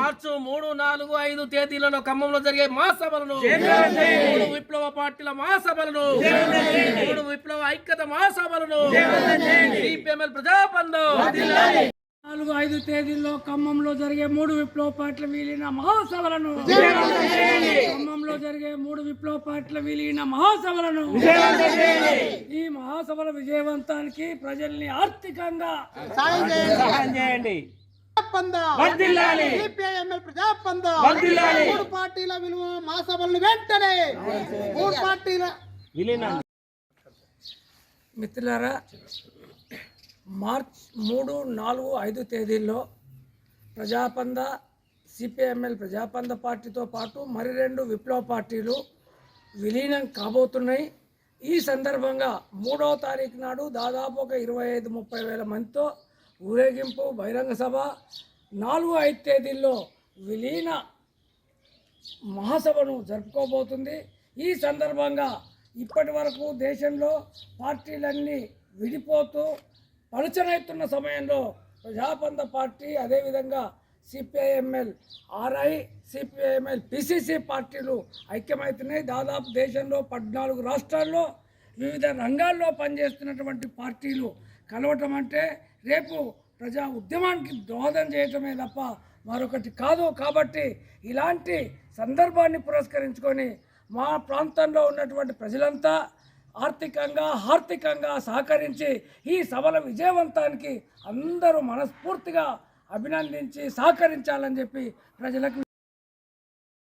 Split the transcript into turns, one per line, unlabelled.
మార్చి మూడు నాలుగు ఐదు తేదీలలో ఖమ్మంలో జరిగే మహాసభలను. మూడు విప్లవ పార్టీల మహాసభలను. మూడు విప్లవ ఐక్యత మహాసభలను. సిపిఎంఎల్ ప్రజాబంద
నాలుగు ఐదు తేదీల్లో ఖమ్మంలో జరిగే మూడు విప్లవ పార్టీల విలీన మహాసభలను. ఖమ్మంలో జరిగే మూడు విప్లవ పార్టీల విలీన మహాసభలను. ఈ మహాసభల విజయవంతానికి ప్రజల్ని ఆర్థికంగా
సహాయం చేయండి.
మూడు పార్టీల విలువ మహాసభలను వెంటనే. మూడు పార్టీల
విలీనం
మిత్రులారా మార్చ్ మూడు నాలుగు ఐదు తేదీల్లో ప్రజాపంద సిపిఎంఎల్ ప్రజాపంద పార్టీతో పాటు మరి రెండు విప్లవ పార్టీలు విలీనం కాబోతున్నాయి. ఈ సందర్భంగా మూడవ తారీఖు నాడు దాదాపు ఒక ఇరవై ఐదు ముప్పై వేల మందితో ఊరేగింపు బహిరంగ సభ నాలుగు ఐదు తేదీల్లో విలీన మహాసభను జరుపుకోబోతుంది. ఈ సందర్భంగా ఇప్పటి వరకు దేశంలో పార్టీలన్నీ విడిపోతూ పలుచనైతున్న సమయంలో ప్రజాపంద పార్టీ అదేవిధంగా సిపిఐఎంఎల్ ఆర్ఐ సిపిఐఎంఎల్ పిసిసి పార్టీలు ఐక్యమవుతున్నాయి. దాదాపు దేశంలో పద్నాలుగు రాష్ట్రాల్లో వివిధ రంగాల్లో పనిచేస్తున్నటువంటి పార్టీలు కలవటం అంటే రేపు ప్రజా ఉద్యమానికి దోహదం చేయటమే తప్ప మరొకటి కాదు. కాబట్టి ఇలాంటి సందర్భాన్ని పురస్కరించుకొని మా ప్రాంతంలో ఉన్నటువంటి ప్రజలంతా ఆర్థికంగా ఆర్థికంగా సహకరించి ఈ సభల విజయవంతానికి అందరూ మనస్ఫూర్తిగా అభినందించి సహకరించాలని చెప్పి ప్రజలకు